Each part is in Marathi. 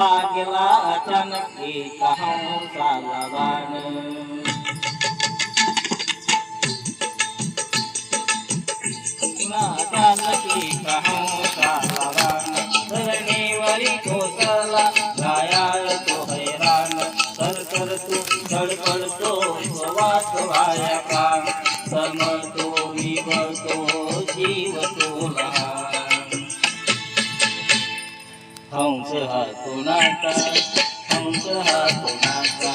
लागला अचानक एक हंसाला बाण. धरणीवरी कोसला गायाळ तो हैराण. तर तर तू धडपडतो वास वाया प्राण. समतो विवतो जीवतो हंस हा कुणाचा? हंस हा कुणाचा?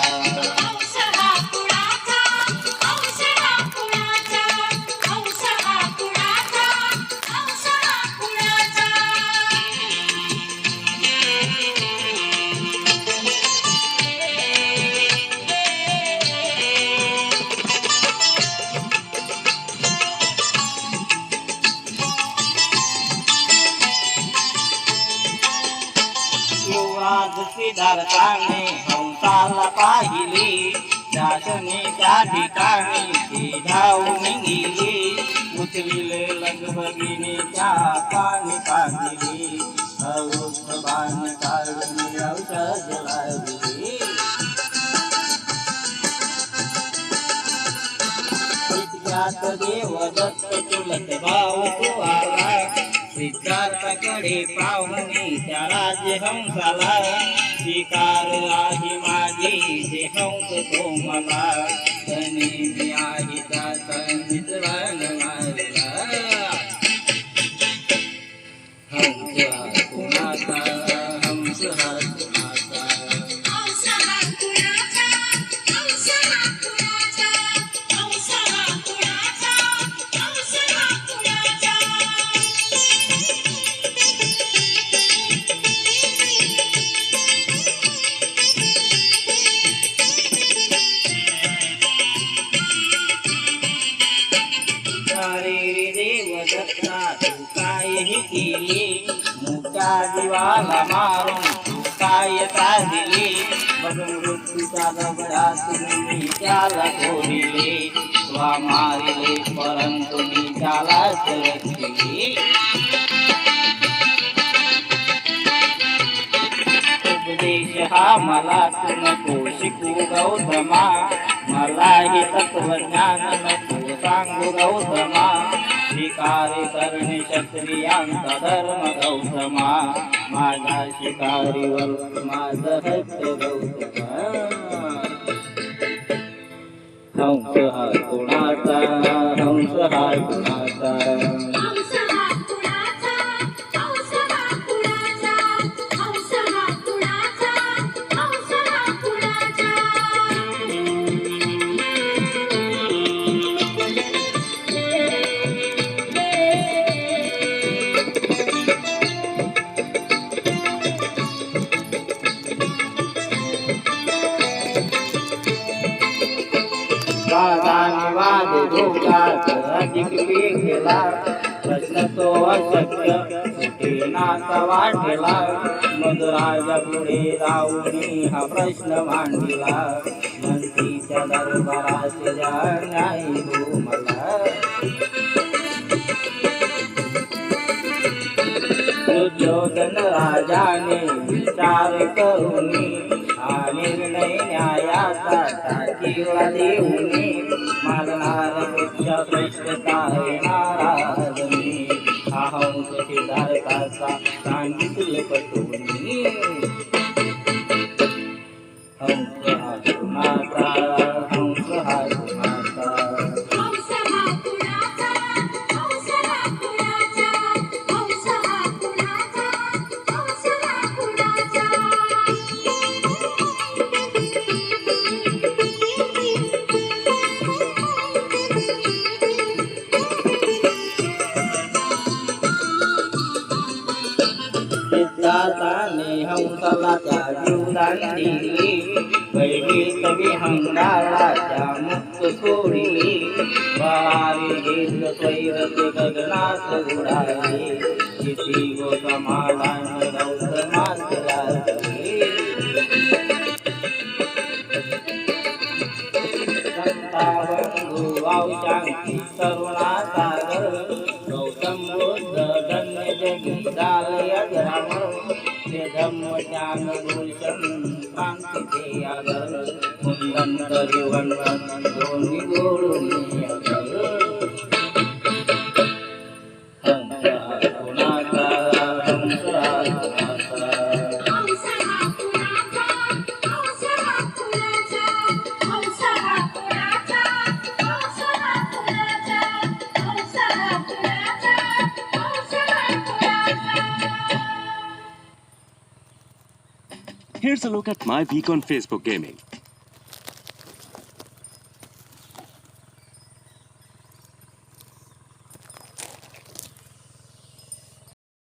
युवराज सिद्धार्थाने हंसाला पाहिले. शासने त्या ठिकाणी ती धावून गेली उचलिले लगबगिनीच्या पाणी पाहिले. हौस बाण काढून औषध लागली इतक्यात देव दत्त चुलत भाव सिद्धार्थकडे पाहुणे त्याला राज्य हंसाला शिकार आहे माझी जे हंस तो मला. तने मी आहे त्याचा मित्रान रे देव दत्ता तू काय दिवाला मारून तू काय दिले मृत्यूचा दगडा तुम्ही त्याला स्वा मारिले परंतु मी त्याला उपदेश हा मला तू नको शिकू गौतमा. मला हे तत्वज्ञान नको सांगू गौतमा शिकारी करणे क्षत्रियांचा धर्म गौतमा माझा शिकारीवर माझं हत्य गौतमा हंस हा कुणाचा? हंस हा कुणाचा? वादानिवाद दोघात प्रश्न तो अशक्य सुटेनाचा वाटेला मग राजा पुढे राहुनी हा प्रश्न मांडला मंत्रीच्या दरबारात नाही मला दुर्योधन राजाने विचार करून निर्णय न्यायाचा देऊनी मागणार श्रेष्ठता आहे मी हा हंस सिद्धार्थाचा सिद्धार्थाने हंसाला त्या जीवदान दिली मुक्त सोड़ी बारी घेत स्वैर गगनात उडाली. किती गो समाधान तरुणा ધમ્મ જ્ઞાન ગુણસમ પાંચ તે આગળ કુંદન કર્યું વન ધોની ગોળુની આગળ Here's a look at my week on Facebook gaming.